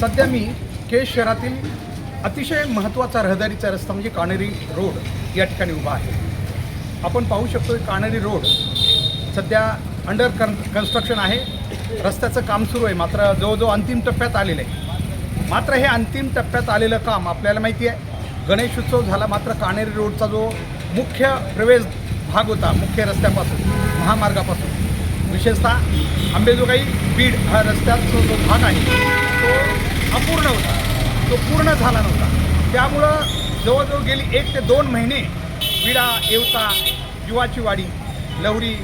सध्या मी केज शहरातील अतिशय महत्त्वाचा रहदारीचा रस्ता म्हणजे कानेरी रोड या ठिकाणी उभा आहे. आपण पाहू शकतो की काणेरी रोड सध्या अंडर कन कन्स्ट्रक्शन आहे. रस्त्याचं काम सुरू आहे मात्र जवळजवळ अंतिम टप्प्यात आलेलं आहे. मात्र हे अंतिम टप्प्यात आलेलं काम आपल्याला माहिती आहे. गणेश उत्सव झाला मात्र कानेरी रोडचा जो मुख्य प्रवेश भाग होता मुख्य रस्त्यापासून महामार्गापासून विशेषतः अंबेजोगाई बीड हा रस्त्याचा जो भाग आहे तो अपूर्ण होता. तो पूर्ण झाला नव्हता. त्यामुळं जवळजवळ गेली एक ते दोन महिने विडा येवता युवाची वाडी लवरी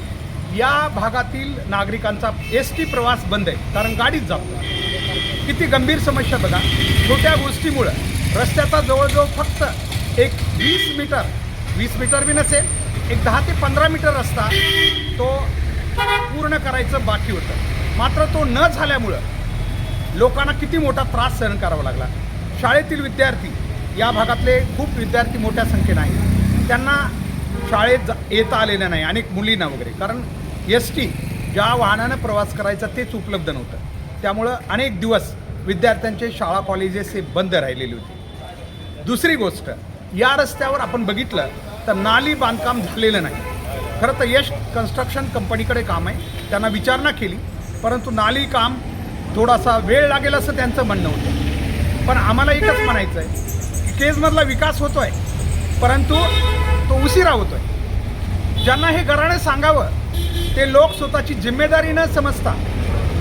या भागातील नागरिकांचा एस टी प्रवास बंद आहे. कारण गाडीच जातो किती गंभीर समस्या बघा. छोट्या गोष्टीमुळं रस्त्याचा जवळजवळ फक्त एक वीस मीटर वीस मीटर बी नसेल एक दहा ते पंधरा मीटर रस्ता तो पूर्ण करायचं बाकी होतं. मात्र तो न झाल्यामुळं लोकांना किती मोठा त्रास सहन करावा लागला. शाळेतील विद्यार्थी या भागातले खूप विद्यार्थी मोठ्या संख्येनं आहेत. त्यांना शाळेत जा येता आलेलं नाही अनेक मुलींना वगैरे. कारण एस टी ज्या वाहनानं प्रवास करायचा तेच उपलब्ध नव्हतं. त्यामुळं अनेक दिवस विद्यार्थ्यांचे शाळा कॉलेजेस हे बंद राहिलेली होती. दुसरी गोष्ट या रस्त्यावर आपण बघितलं तर नाली बांधकाम झालेलं नाही. खरं तर यश कन्स्ट्रक्शन कंपनीकडे काम आहे. त्यांना विचारणा केली परंतु नाली काम थोडासा वेळ लागेल असं त्यांचं म्हणणं होतं. पण आम्हाला एकच म्हणायचं आहे की केजमधला विकास होतो आहे परंतु तो उशिरा होतो आहे ज्यांना हे गराणे सांगावं ते लोक स्वतःची जिम्मेदारी न समजता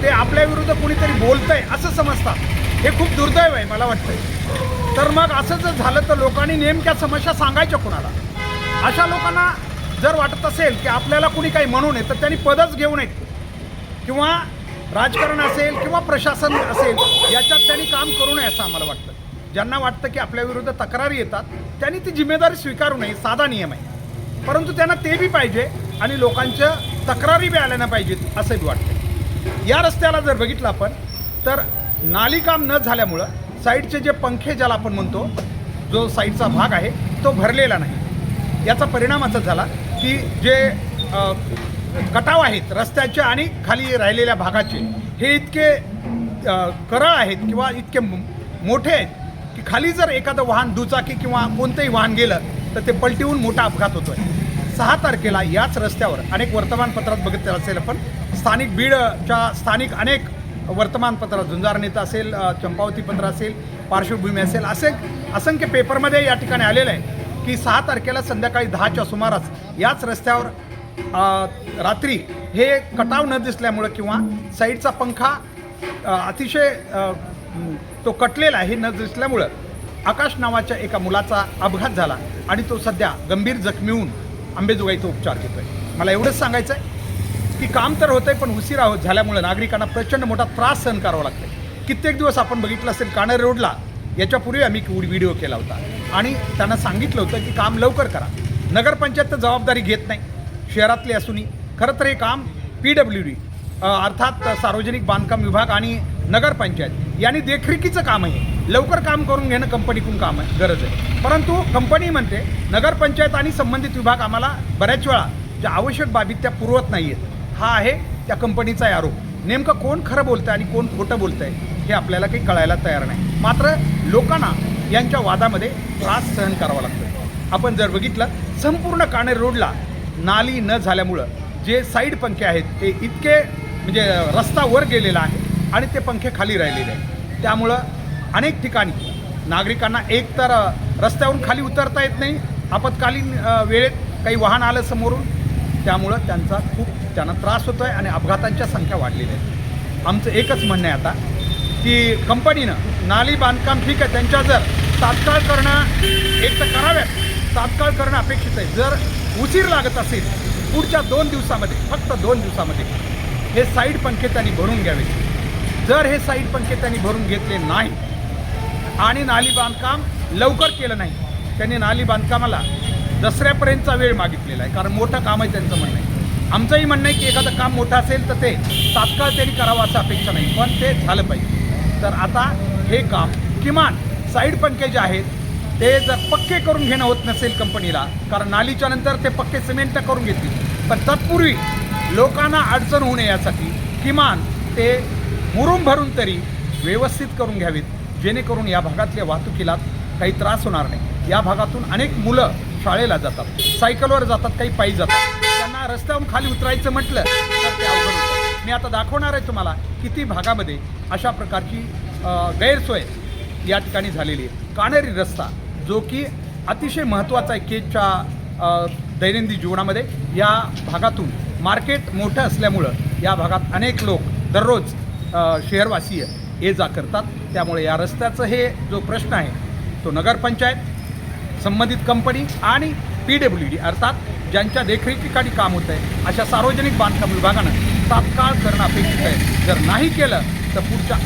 ते आपल्या विरुद्ध कुणीतरी आहे असं समजतात हे खूप दुर्दैव आहे मला वाटतंय. तर मग असं जर झालं तर लोकांनी नेमक्या समस्या सांगायच्या कुणाला? अशा लोकांना जर वाटत असेल की आपल्याला कुणी काही म्हणू नये तर त्यांनी पदच घेऊ नयेत. किंवा राजकारण असेल किंवा प्रशासन असेल याच्यात त्यांनी काम करू नये असं आम्हाला वाटतं. ज्यांना वाटतं की आपल्या विरुद्ध तक्रारी येतात त्यांनी ती जिम्मेदारी स्वीकारू नये साधा नियम आहे. परंतु त्यांना ते बी पाहिजे आणि लोकांच्या तक्रारी बी आल्या पाहिजेत असं बी वाटतं या रस्त्याला जर बघितलं आपण तर नाली काम न झाल्यामुळं साईडचे जे पंखे ज्याला आपण म्हणतो जो साईडचा भाग आहे तो भरलेला नाही. याचा परिणाम असा झाला. की जे कटाव आहेत रस्त्याचे आणि खाली राहिलेल्या भागाचे हे इतके करळ आहेत किंवा इतके मोठे आहेत की खाली जर एखादं वाहन दुचाकी किंवा कोणतंही वाहन गेलं तर ते पलटिवून मोठा अपघात होतो आहे सहा तारखेला याच रस्त्यावर अनेक वर्तमानपत्रात बघितलं असेल आपण स्थानिक बीडच्या स्थानिक अनेक वर्तमानपत्रात झुंजार नेता असेल चंपावती पत्र असेल पार्श्वभूमी असेल असे असंख्य पेपरमध्ये या ठिकाणी आलेलं आहे की सहा तारखेला संध्याकाळी दहाच्या सुमारास याच रस्त्यावर रात्री हे कटाव न दिसल्यामुळं किंवा साईडचा पंखा अतिशय तो कटलेला आहे न दिसल्यामुळं आकाश नावाच्या एका मुलाचा अपघात झाला आणि तो सध्या गंभीर जखमी होऊन अंबेजोगाई तो उपचार घेतोय. मला एवढंच सांगायचं आहे की काम तर होतंय पण उशिरा होत झाल्यामुळं नागरिकांना प्रचंड मोठा त्रास सहन करावा लागतो कित्येक दिवस आपण बघितलं असेल काणेर रोडला याच्यापूर्वी आम्ही व्हिडिओ केला होता. आणि त्यांना सांगितलं होतं की काम लवकर करा. नगरपंचायत तर जबाबदारी घेत नाही. शहरातली असूनही. खरं तर हे काम पी डब्ल्यू डी अर्थात सार्वजनिक बांधकाम विभाग आणि नगरपंचायत यांनी देखरेखीचं काम आहे. लवकर काम करून घेणं कंपनीकडून काम आहे गरज आहे. परंतु कंपनी म्हणते नगरपंचायत आणि संबंधित विभाग आम्हाला बऱ्याच वेळा ज्या आवश्यक बाबी त्या पुरवत नाही आहेत हा आहे त्या कंपनीचा आरोप. नेमकं कोण खरं बोलतंय आणि कोण खोटं बोलतंय हे आपल्याला काही कळायला तयार नाही. मात्र लोकांना यांच्या वादामध्ये त्रास सहन करावा लागतो आपण जर बघितलं संपूर्ण काणेर रोडला नाली न झाल्यामुळं जे साईड पंखे आहेत ते इतके म्हणजे रस्ता वर गेलेला आहे आणि ते पंखे खाली राहिलेले आहेत. त्यामुळं अनेक ठिकाणी नागरिकांना एक तर रस्त्यावरून खाली उतरता येत नाही आपत्कालीन वेळेत काही वाहन आलं समोरून. त्यामुळं त्यांचा खूप त्यांना त्रास होतो आहे आणि अपघातांच्या संख्या वाढलेल्या आहेत. आमचं एकच म्हणणं आहे आता की कंपनीनं नाली बांधकाम ठीक आहे त्यांच्या जर तात्काळ करणं एक तर कराव्यात. तात्काळ करणं अपेक्षित आहे. जर उशीर लागत असेल पुढच्या दोन दिवसामध्ये फक्त दोन दिवसामध्ये हे साईड पंखे त्यांनी भरून घ्यावे. जर हे साईड पंखे त्यांनी भरून घेतले नाही आणि नाली बांधकाम लवकर केलं नाही त्यांनी नाली बांधकामाला दसऱ्यापर्यंतचा वेळ मागितलेला आहे कारण मोठं काम आहे त्यांचं म्हणणं आहे. आमचंही म्हणणं आहे की एखादं काम मोठं असेल तर ते तात्काळ त्यांनी करावं असं अपेक्षा नाही पण ते झालं पाहिजे. तर आता हे काम किमान साईड पंखे जे आहेत ते जर पक्के करून घेणं होत नसेल कंपनीला कारण नालीच्या नंतर ते पक्के सिमेंट करून घेतील. पण तत्पूर्वी लोकांना अडचण होऊ नये यासाठी किमान ते मुरुम भरून तरी व्यवस्थित करून घ्यावीत जेणेकरून या भागातल्या वाहतुकीला काही त्रास होणार नाही. या भागातून अनेक मुलं शाळेला जातात सायकलवर जातात काही पायी जातात. त्यांना रस्त्यावरून खाली उतरायचं म्हटलं तर ते अवघड होतं. मी आता दाखवणार आहे तुम्हाला किती भागामध्ये अशा प्रकारची गैरसोय या ठिकाणी झालेली आहे. कानेरी रस्ता जो की अतिशय महत्त्वाचा आहे केजच्या दैनंदिन जीवनामध्ये. या भागातून मार्केट मोठं असल्यामुळं या भागात अनेक लोक दररोज शहरवासीय ये जा करतात. त्यामुळे या रस्त्याचं हे जो प्रश्न आहे तो नगरपंचायत संबंधित कंपनी आणि पी डब्ल्यू डी अर्थात ज्यांच्या देखरेखीखाली काम होतं आहे अशा सार्वजनिक बांधकाम विभागानं तात्काळ करणं अपेक्षित आहे. जर नाही केलं तर पुढच्या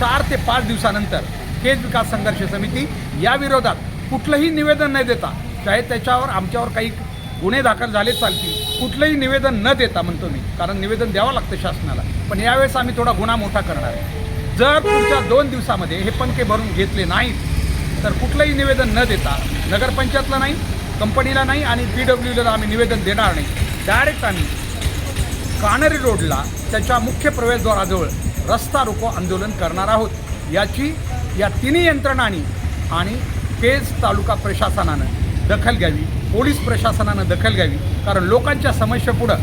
चार ते पाच दिवसानंतर केज विकास संघर्ष समिती या विरोधात कुठलंही निवेदन न देता चाहे त्याच्यावर आमच्यावर काही गुन्हे दाखल झाले चालतील कुठलंही निवेदन न देता म्हणतो मी कारण निवेदन द्यावं लागतं शासनाला. पण यावेळेस आम्ही थोडा गुन्हा मोठा करणार आहे. जर पुढच्या दोन दिवसामध्ये हे पंखे भरून घेतले नाहीत तर कुठलंही निवेदन न देता नगरपंचायतला नाही कंपनीला नाही आणि पी डब्ल्यूला आम्ही निवेदन देणार नाही. डायरेक्ट आम्ही कानरी रोडला त्याच्या मुख्य प्रवेशद्वाराजवळ रस्ता रोको आंदोलन करणार आहोत. याची या तिन्ही यंत्रणांनी आणि केज तालुका प्रशासनानं दखल घ्यावी पोलीस प्रशासनानं दखल घ्यावी कारण लोकांच्या समस्येपुढं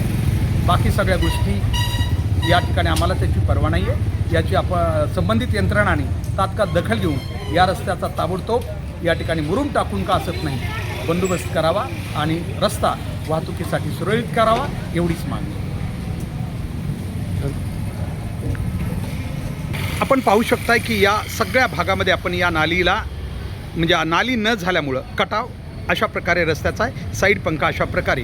बाकी सगळ्या गोष्टी या ठिकाणी आम्हाला त्याची परवा नाही आहे याची आपण संबंधित यंत्रणाने तात्काळ दखल घेऊन या रस्त्याचा ताबडतोब या ठिकाणी मुरुम टाकून का असत नाही बंदोबस्त करावा आणि रस्ता वाहतुकीसाठी सुरळीत करावा एवढीच मागणी. आपण पाहू शकताय की या सगळ्या भागामध्ये आपण या नालीला म्हणजे नाली न झाल्यामुळं कटाव अशा प्रकारे रस्त्याचा आहे. साईड पंखा अशा प्रकारे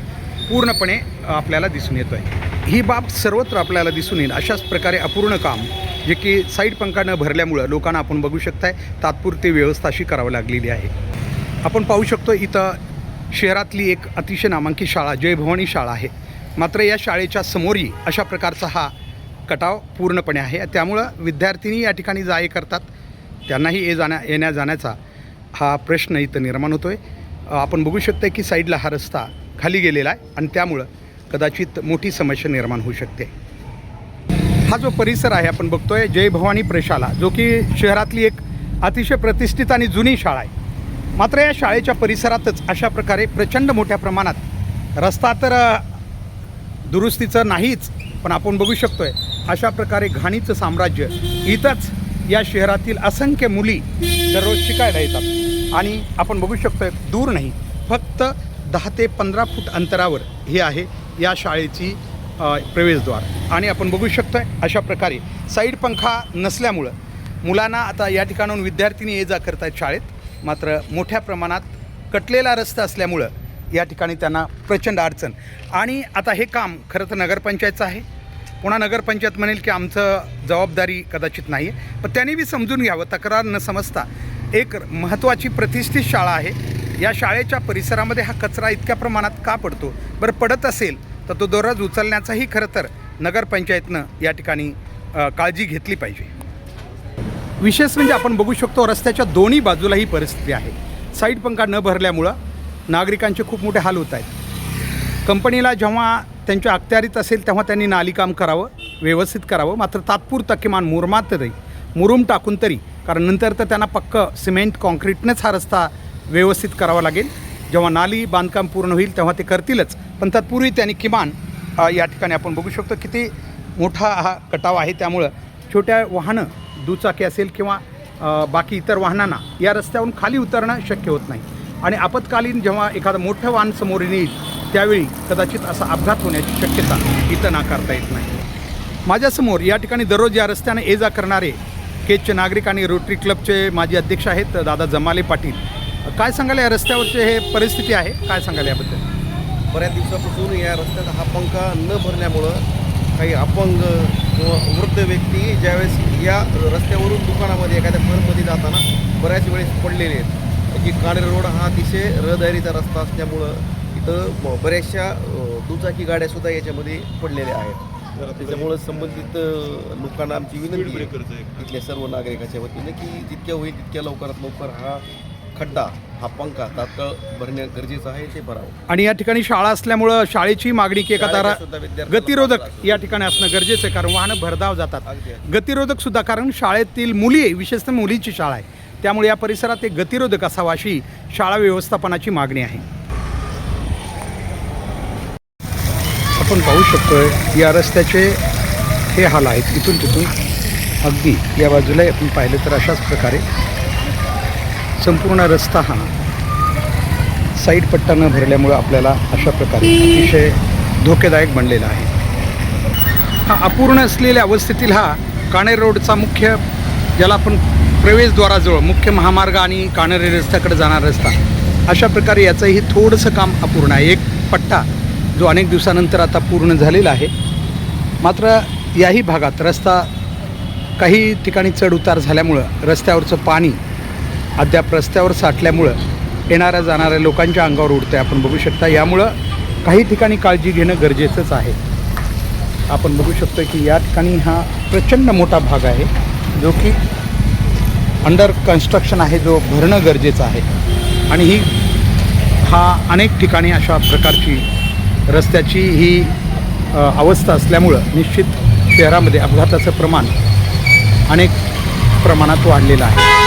पूर्णपणे आपल्याला दिसून येतो आहे ही बाब सर्वत्र आपल्याला दिसून येईल. अशाच प्रकारे अपूर्ण काम जे की साईड पंखा न भरल्यामुळं लोकांना आपण बघू शकताय तात्पुरती व्यवस्था अशी करावी लागलेली आहे. आपण पाहू शकतो इथं शहरातली एक अतिशय नामांकित शाळा जयभवानी शाळा आहे. मात्र या शाळेच्या समोरही अशा प्रकारचा हा कटाव पूर्णपणे आहे. त्यामुळं विद्यार्थिनी या ठिकाणी जा करतात. त्यांनाही ये जाण्या येण्या जाण्याचा हा प्रश्न इथं निर्माण होतो आहे आपण बघू शकतो की साईडला हा रस्ता खाली गेलेला आहे आणि त्यामुळं कदाचित मोठी समस्या निर्माण होऊ शकते. हा जो परिसर आहे आपण बघतोय जय भवानी प्रशाला जो की शहरातली एक अतिशय प्रतिष्ठित आणि जुनी शाळा आहे. मात्र या शाळेच्या परिसरातच अशा प्रकारे प्रचंड मोठ्या प्रमाणात रस्ता तर दुरुस्तीचं नाहीच पण आपण बघू शकतोय अशा प्रकारे घाणीचं साम्राज्य इथंच या शहरातील असंख्य मुली दररोज शिकायला येतात. आणि आपण बघू शकतोय दूर नाही फक्त दहा ते पंधरा फूट अंतरावर हे आहे या शाळेची प्रवेशद्वार. आणि आपण बघू शकतोय अशा प्रकारे साईड पंखा नसल्यामुळं मुलांना आता या ठिकाणाहून विद्यार्थिनी ये जा करत आहेत शाळेत. मात्र मोठ्या प्रमाणात कटलेला रस्ता असल्यामुळं या ठिकाणी त्यांना प्रचंड अडचण. आणि आता हे काम खरं तर नगरपंचायतचं आहे. पुन्हा नगरपंचायत म्हणेल की आमचं जबाबदारी कदाचित नाही आहे पण त्यांनी बी समजून घ्यावं तक्रार न समजता एक महत्त्वाची प्रतिष्ठित शाळा आहे. या शाळेच्या परिसरामध्ये हा कचरा इतक्या प्रमाणात का पडतो? बरं पडत असेल तर तो दररोज उचलण्याचाही खरं तर नगरपंचायतनं या ठिकाणी काळजी घेतली पाहिजे. विशेष म्हणजे आपण बघू शकतो रस्त्याच्या दोन्ही बाजूला ही परिस्थिती आहे. साईड पंखा न भरल्यामुळं नागरिकांचे खूप मोठे हाल होत आहेत. कंपनीला जेव्हा त्यांच्या अखत्यारीत असेल तेव्हा त्यांनी नालीकाम करावं व्यवस्थित करावं. मात्र तात्पुरतं किमान मुरमात तरी मुरुम टाकून तरी कारण नंतर तर त्यांना पक्क सिमेंट कॉन्क्रीटनेच हा रस्ता व्यवस्थित करावा लागेल. जेव्हा नाली बांधकाम पूर्ण होईल तेव्हा ते करतीलच. पण तत्पूर्वी त्यांनी किमान या ठिकाणी आपण बघू शकतो किती मोठा हा कटाव आहे. त्यामुळं छोट्या वाहनं दुचाकी असेल किंवा बाकी इतर वाहनांना या रस्त्यावरून खाली उतरणं शक्य होत नाही. आणि आपत्कालीन जेव्हा एखादं मोठं वाहन समोर येईल त्यावेळी कदाचित असा अपघात होण्याची शक्यता इथं नाकारता येत नाही. माझ्यासमोर या ठिकाणी दररोज या रस्त्याने ये जा करणारे केजचे नागरिक आणि रोटरी क्लबचे माजी अध्यक्ष आहेत दादा जमाले पाटील. काय सांगाल या रस्त्यावरचे हे परिस्थिती आहे? काय सांगाल याबद्दल? बऱ्याच दिवसापासून या रस्त्याचा हा पंखा न भरल्यामुळं काही अपंग किंवा वृद्ध व्यक्ती ज्यावेळेस या रस्त्यावरून दुकानामध्ये एखाद्या घरमध्ये जाताना बऱ्याच वेळेस पडलेले आहेत. की काळे रोड हा अतिशय रहदारीचा रस्ता असल्यामुळं इथं ब- बऱ्याचशा दुचाकी गाड्यासुद्धा याच्यामध्ये पडलेल्या आहेत. त्याच्यामुळं संबंधित लोकांना आमची विनंती आहे. इथल्या सर्व नागरिकाच्या वतीनं की जितक्या होईल तितक्या लवकरात लवकर हा खड्डा हा पंखा तात्काळ भरणे गरजेचं आहे ते भरावं. आणि या ठिकाणी शाळा असल्यामुळं शाळेची मागणी की एका तारा सुद्धा गतिरोधक त्रास. या ठिकाणी असणं गरजेचं आहे कारण वाहनं भरधाव जातात. अगदी. गतिरोधक सुद्धा कारण शाळेतील मुली आहे विशेषतः मुलीची शाळा आहे. त्यामुळे या परिसरात एक गतिरोधक असावा अशी शाळा व्यवस्थापनाची मागणी आहे. आपण पाहू शकतोय या रस्त्याचे हे हाल आहेत. इथून तिथून अगदी या बाजूला आपण पाहिलं तर अशाच प्रकारे संपूर्ण रस्ता हा साईड पट्टा न भरल्यामुळं आपल्याला अशा प्रकारे अतिशय धोकेदायक बनलेला आहे. हा अपूर्ण असलेल्या अवस्थेतील हा काणेर रोडचा मुख्य ज्याला आपण प्रवेशद्वाराजवळ मुख्य महामार्ग आणि काणेरी रस्त्याकडे जाणारा रस्ता अशा प्रकारे याचंही थोडंसं काम अपूर्ण आहे. एक पट्टा जो अनेक दिवसानंतर आता पूर्ण झालेला आहे. मात्र याही भागात रस्ता काही ठिकाणी चढउतार झाल्यामुळं रस्त्यावरचं पाणी अद्याप रस्त्यावर साठल्यामुळं येणाऱ्या जाणाऱ्या लोकांच्या अंगावर उडतं आहे आपण बघू शकता यामुळं काही ठिकाणी काळजी घेणं गरजेचंच आहे. आपण बघू शकतो की या ठिकाणी हा प्रचंड मोठा भाग आहे जो की अंडर कन्स्ट्रक्शन आहे जो भरणं गरजेचं आहे. आणि ही हा अनेक ठिकाणी अशा प्रकारची रस्त्याची ही अवस्था असल्यामुळं निश्चित शहरामध्ये अपघाताचं प्रमाण अनेक प्रमाणात वाढलेलं आहे.